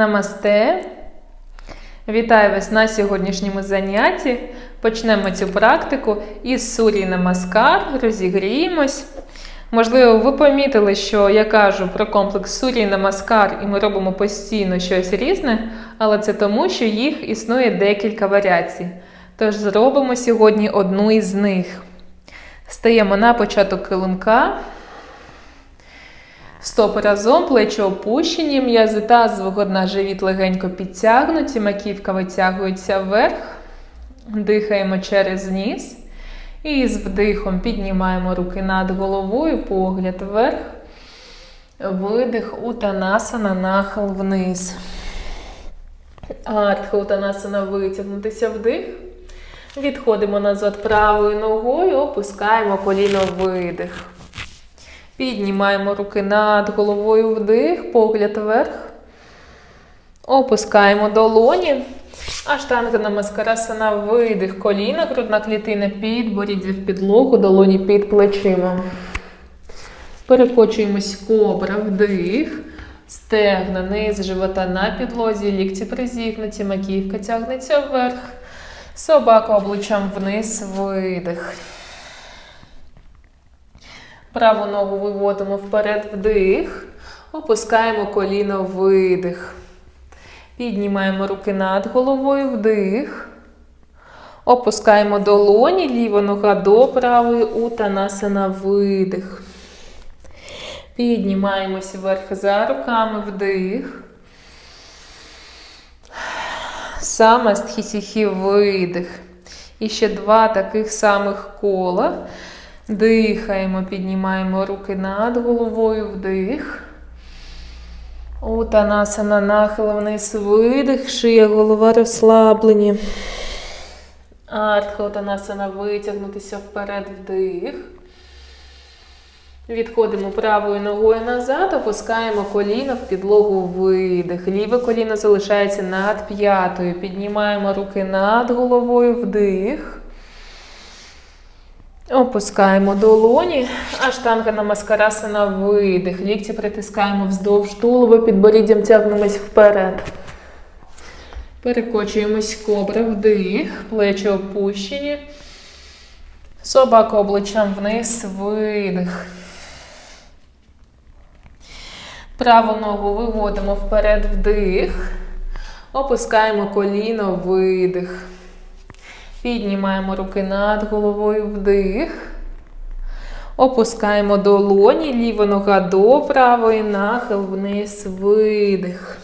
Намасте. Вітаю вас на сьогоднішньому занятті. Почнемо цю практику із сурі намаскар, розігріємось. Можливо, ви помітили, що я кажу про комплекс сурі намаскар, і ми робимо постійно щось різне, але це тому, що їх існує декілька варіацій. Тож зробимо сьогодні одну із них. Стаємо на початок килимка. Стопи разом, плечі опущені, м'язи тазового дна живіт легенько підтягнуті, маківка витягується вверх. Дихаємо через ніс. І з вдихом піднімаємо руки над головою, погляд вверх. Видих утанасана, нахил вниз. Артха утанасана витягнутися вдих. Відходимо назад правою ногою, опускаємо коліно видих. Піднімаємо руки над головою вдих, погляд вверх. Опускаємо долоні. Аштанга намаскарасана видих. Коліна, грудна клітина під боріддя в підлогу, долоні під плечима. Перекочуємось кобра, вдих. Стегна, низ живота на підлозі, лікті призігнуті, маківка тягнеться вверх. Собака обличчям вниз, видих. Праву ногу виводимо вперед вдих. Опускаємо коліно видих. Піднімаємо руки над головою вдих. Опускаємо долоні, ліва нога до правої, утанасана видих. Піднімаємося вверх за руками вдих. Самастхісіхі видих. І ще два таких самих кола. Дихаємо, піднімаємо руки над головою, вдих. Утанасана, нахил вниз, видих, шия, голова розслаблені. Артха утанасана, витягнутися вперед, вдих. Відходимо правою ногою назад, опускаємо коліно в підлогу видих. Ліве коліно залишається над п'ятою. Піднімаємо руки над головою, вдих. Опускаємо долоні, аштанга намаскарасана видих. Лікті притискаємо вздовж тулуба, підборіддям тягнемось вперед. Перекочуємось кобра, вдих, плечі опущені. Собака обличчям вниз, видих. Праву ногу виводимо вперед вдих. Опускаємо коліно, видих. Піднімаємо руки над головою вдих. Опускаємо долоні, ліва нога до правої, нахил вниз, видих.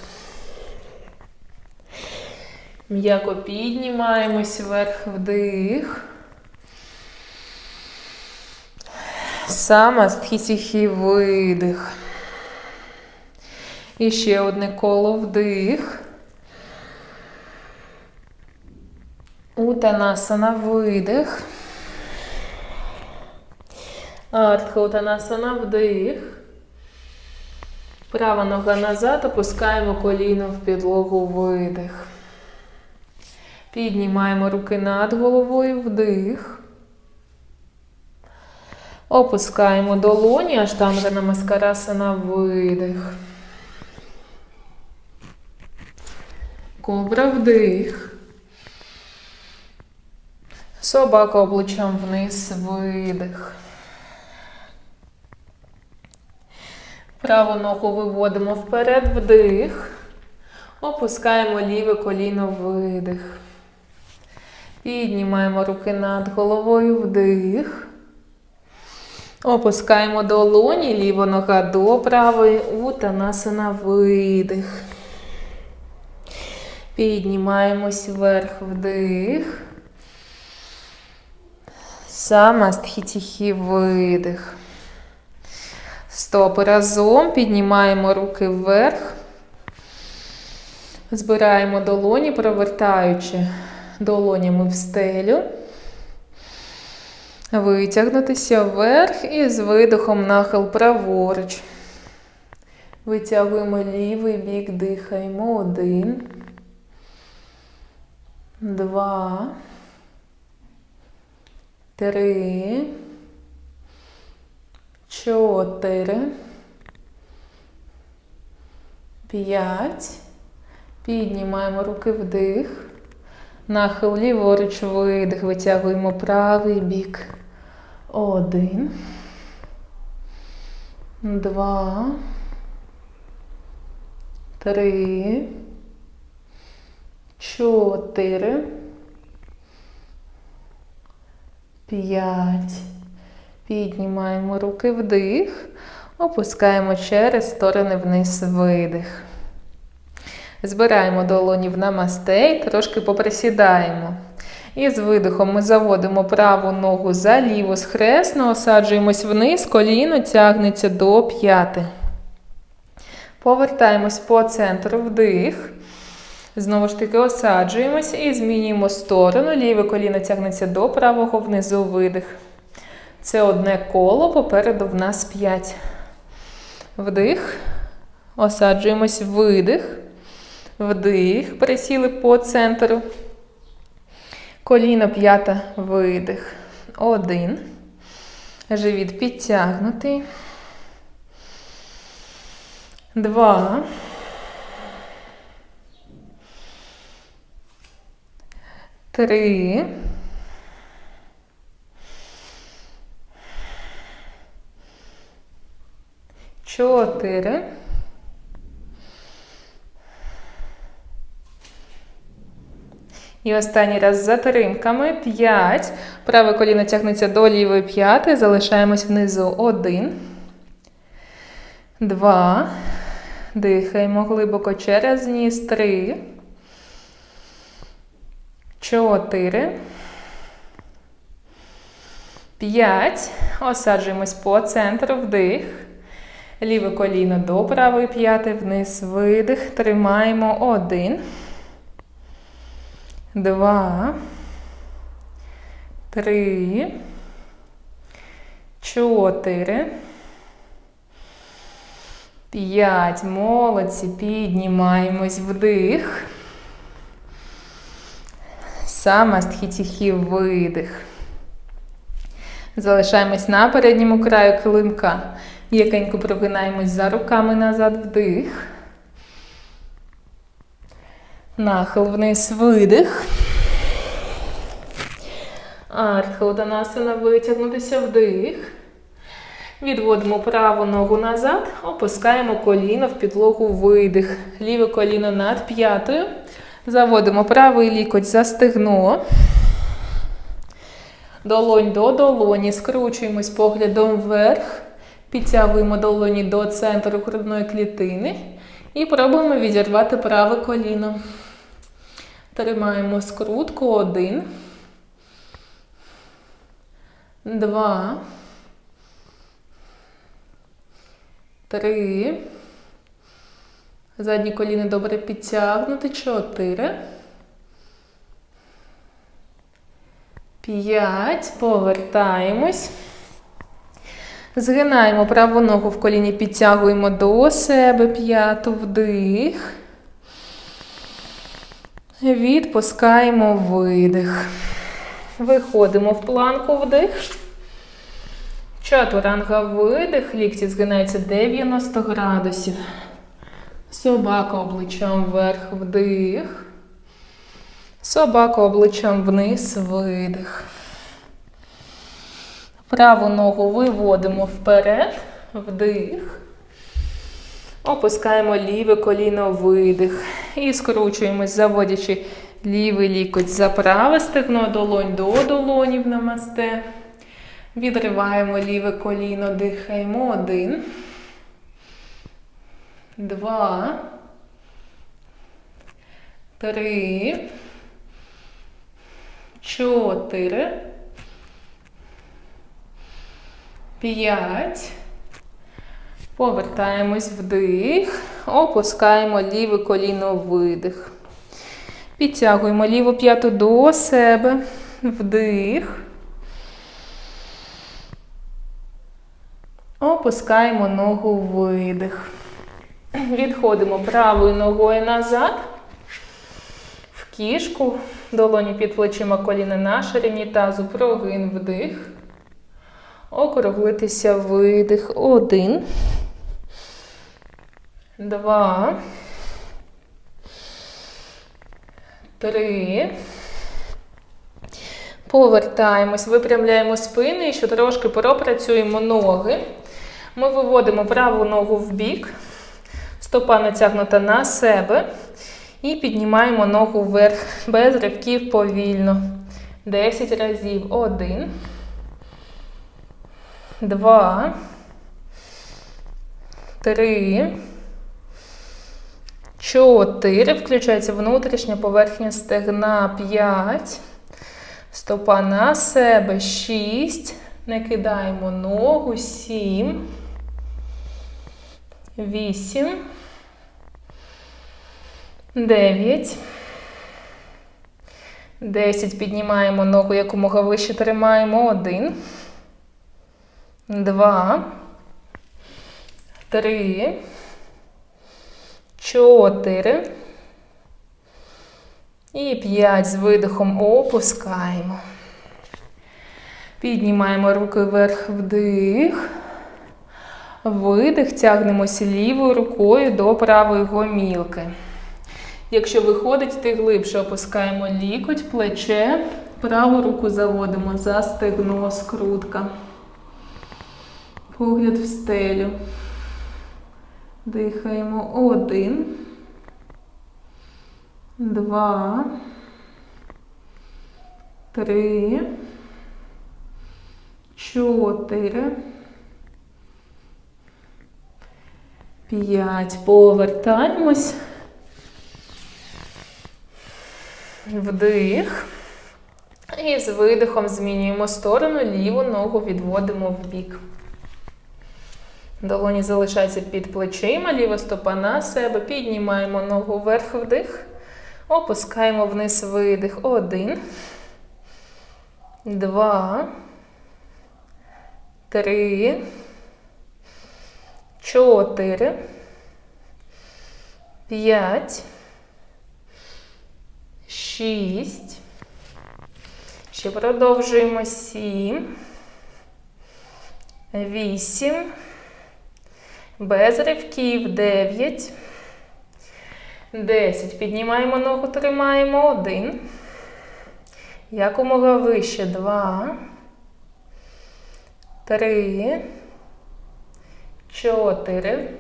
М'яко піднімаємось вверх вдих. Самастхісіхі видих. І ще одне коло вдих. Утанасана видих. Артха утанасана вдих. Права нога назад, опускаємо коліно в підлогу видих. Піднімаємо руки над головою вдих. Опускаємо долоні, аштанга намаскарасана видих. Кобра вдих. Собака обличчям вниз, видих. Праву ногу виводимо вперед, вдих. Опускаємо ліве коліно, видих. Піднімаємо руки над головою, вдих. Опускаємо долоні, ліва нога до правої, утанасана, видих. Піднімаємось вверх, вдих. Самастхітіхі видих. Стопи разом. Піднімаємо руки вверх. Збираємо долоні, провертаючи долонями в стелю. Витягнутися вверх і з видихом нахил праворуч. Витягуємо лівий бік, дихаємо. Один. Два три, чотири, п'ять, Піднімаємо руки вдих. Нахил ліворуч видих. Витягуємо правий бік. Один. Два. Три. Чотири. П'ять. Піднімаємо руки вдих. Опускаємо через сторони вниз видих. Збираємо долоні в намасте і трошки поприсідаємо. І з видихом ми заводимо праву ногу за ліву схресно, осаджуємось вниз, коліно тягнеться до п'яти. Повертаємось по центру вдих. Знову ж таки осаджуємось і змінюємо сторону. Ліве коліно тягнеться до правого внизу видих. Це одне коло, попереду в нас 5. Вдих. Осаджуємось, видих. Вдих. Пересіли по центру. Коліно п'ята, видих. Один. Живіт підтягнутий. Два. Три. Чотири. І останній раз з затримками. П'ять. Праве коліно тягнеться до лівої п'яти. Залишаємось внизу. Один. Два. Дихаємо глибоко через ніс. Три. Чотири. П'ять. Осаджуємось по центру. Вдих. Ліве коліно до правої п'яти. Вниз. Видих. Тримаємо. Один. Два. Три. Чотири. П'ять. Молодці. Піднімаємось вдих. Самастхітіхі видих. Залишаємось на передньому краю килимка. М'якенько прогинаємось за руками назад вдих. Нахил вниз видих. Архилданасана витягнутися вдих. Відводимо праву ногу назад, опускаємо коліно в підлогу видих. Ліве коліно над п'ятою. Заводимо правий лікоть за стегно. Долонь до долоні. Скручуємось поглядом вверх. Підтягуємо долоні до центру грудної клітини. І пробуємо відірвати праве коліно. Тримаємо скрутку. Один. Два. Три. Задні коліни добре підтягнути. Чотири. П'ять. Повертаємось. Згинаємо праву ногу в коліні, підтягуємо до себе п'яту вдих. Відпускаємо видих. Виходимо в планку вдих. Чатуранга видих. Лікті згинаються 90 градусів. Собака обличчям вверх вдих. Собака обличчям вниз видих. Праву ногу виводимо вперед, вдих. Опускаємо ліве коліно видих. І скручуємось, заводячи лівий лікоть за праве стегно, долонь до долонів намасте. Відриваємо ліве коліно, дихаємо. Один. Два. Три. Чотири. П'ять. Повертаємось вдих. Опускаємо ліве коліно видих. Підтягуємо ліву п'яту до себе. Вдих. Опускаємо ногу видих. Відходимо правою ногою назад. В кішку. Долоні під плечима коліна на ширині тазу. Прогин вдих. Округлитися видих. Один. Два. Три. Повертаємось, випрямляємо спини і ще трошки пропрацюємо ноги. Ми виводимо праву ногу в бік, стопа натягнута на себе. І піднімаємо ногу вверх без ривків повільно. 10 разів. Один. Два. Три. Чотири. Включається внутрішня поверхня стегна. П'ять. Стопа на себе. Шість. Не кидаємо ногу. Сім. Вісім. Дев'ять. Десять. Піднімаємо ногу якомога вище тримаємо. Один. Два. Три. Чотири. І п'ять. З видихом опускаємо. Піднімаємо руки вверх вдих. Видих. Тягнемося лівою рукою до правої гомілки. Якщо виходить, йти глибше опускаємо лікоть, плече, праву руку заводимо за стегно, скрутка. Погляд в стелю. Дихаємо один. Два. Три. Чотири. П'ять. Повертаємось. Вдих. І з видихом змінюємо сторону, ліву ногу відводимо в бік. Долоні залишаються під плечима, ліва стопа на себе. Піднімаємо ногу вверх вдих. Опускаємо вниз видих. Один. Два. Три. Чотири. П'ять. Шість. Ще продовжуємо. Сім. Вісім. Без ривків. Дев'ять. Десять. Піднімаємо ногу, тримаємо. Один. Якомога вище. Два. Три. Чотири.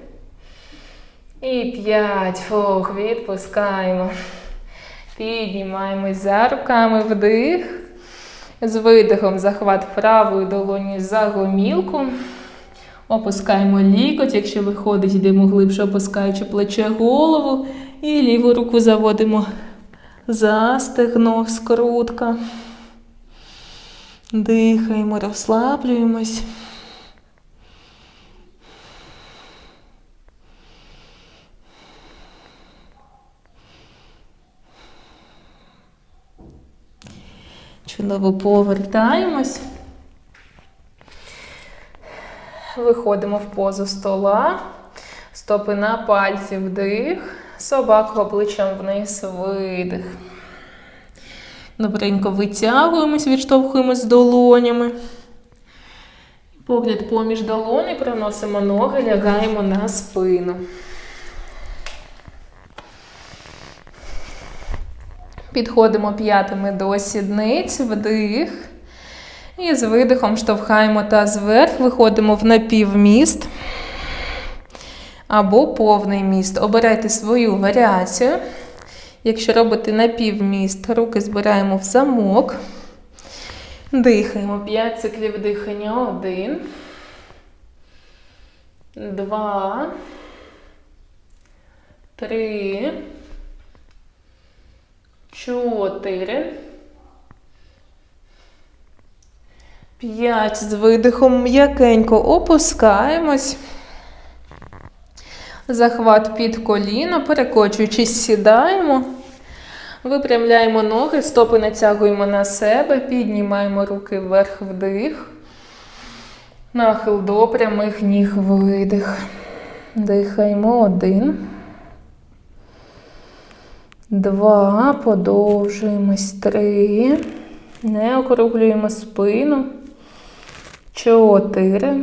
І п'ять. Фух, відпускаємо. Піднімаємось за руками вдих. З видихом захват правої долоні за гомілку. Опускаємо лікоть, якщо виходить, йдемо глибше, опускаючи плече голову. І ліву руку заводимо за стегно, скрутка. Дихаємо, розслаблюємось. Чудово повертаємось. Виходимо в позу стола. Стопи на пальці вдих. Собаку обличчям вниз видих. Добренько витягуємось, відштовхуємось долонями. Погляд поміж долони, проносимо ноги, лягаємо на спину. Підходимо п'ятами до сідниць, вдих. І з видихом штовхаємо таз вверх, виходимо в напівміст або повний міст. Обирайте свою варіацію. Якщо робите напівміст, руки збираємо в замок. Дихаємо 5 циклів дихання. Один. Два. Три. Чотири. П'ять з видихом м'якенько опускаємось. Захват під коліно, перекочуючись, сідаємо. Випрямляємо ноги, стопи натягуємо на себе, піднімаємо руки вверх вдих. Нахил до прямих ніг видих. Дихаємо один. Два. Подовжуємось. Три. Не округлюємо спину. Чотири.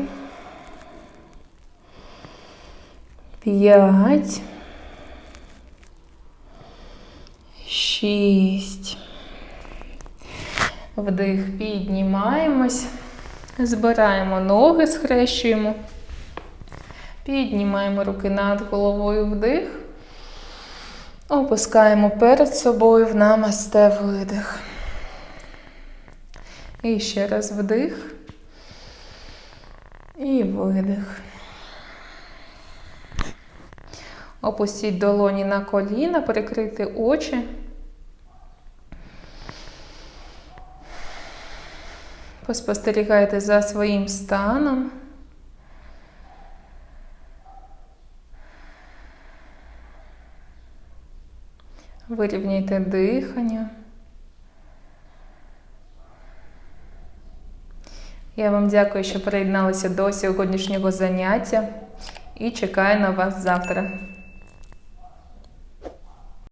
П'ять. Шість. Вдих, піднімаємось. Збираємо ноги, схрещуємо. Піднімаємо руки над головою вдих. Опускаємо перед собою в намасте видих. І ще раз вдих. І видих. Опустіть долоні на коліна, прикрити очі. Поспостерігайте за своїм станом. Вирівняйте дихання. Я вам дякую, що приєдналися до сьогоднішнього заняття і чекаю на вас завтра.